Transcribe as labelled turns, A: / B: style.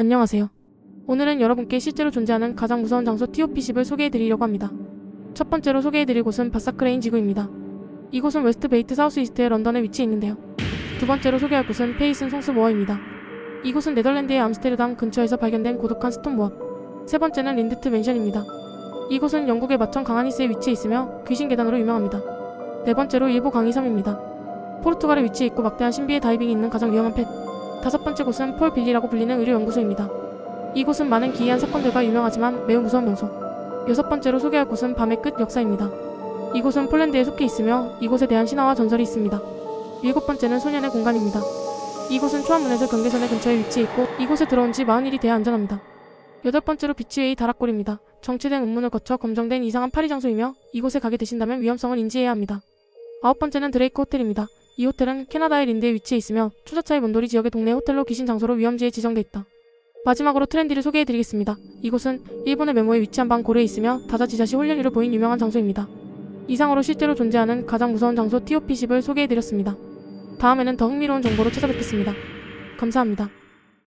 A: 안녕하세요. 오늘은 여러분께 실제로 존재하는 가장 무서운 장소 TOP10을 소개해드리려고 합니다. 첫 번째로 소개해드릴 곳은 바사크레인 지구입니다. 이곳은 웨스트 베이트 사우스 이스트의 런던에 위치해 있는데요. 두 번째로 소개할 곳은 페이슨 송스 모어입니다. 이곳은 네덜란드의 암스테르담 근처에서 발견된 고독한 스톤 모어. 세 번째는 린드트 맨션입니다. 이곳은 영국의 마천 강하니스에 위치해 있으며 귀신 계단으로 유명합니다. 네 번째로 일보 강이섬입니다. 포르투갈에 위치해 있고 막대한 신비의 다이빙이 있는 가장 유명한 펫. 다섯 번째 곳은 폴 빌리라고 불리는 의료 연구소입니다. 이곳은 많은 기이한 사건들과 유명하지만 매우 무서운 명소. 여섯 번째로 소개할 곳은 밤의 끝 역사입니다. 이곳은 폴란드에 속해 있으며 이곳에 대한 신화와 전설이 있습니다. 일곱 번째는 소년의 공간입니다. 이곳은 초안문에서 경계선의 근처에 위치해 있고 이곳에 들어온 지 40일이 돼야 안전합니다. 여덟 번째로 비치웨이 다락골입니다. 정체된 음문을 거쳐 검정된 이상한 파리 장소이며 이곳에 가게 되신다면 위험성을 인지해야 합니다. 아홉 번째는 드레이크 호텔입니다. 이 호텔은 캐나다의 린드에 위치해 있으며 초자차의 몬도리 지역의 동네 호텔로 귀신 장소로 위험지에 지정돼 있다. 마지막으로 트렌디를 소개해드리겠습니다. 이곳은 일본의 메모에 위치한 방 고래에 있으며 다자지자시 홀련이로 보인 유명한 장소입니다. 이상으로 실제로 존재하는 가장 무서운 장소 TOP10을 소개해드렸습니다. 다음에는 더 흥미로운 정보로 찾아뵙겠습니다. 감사합니다.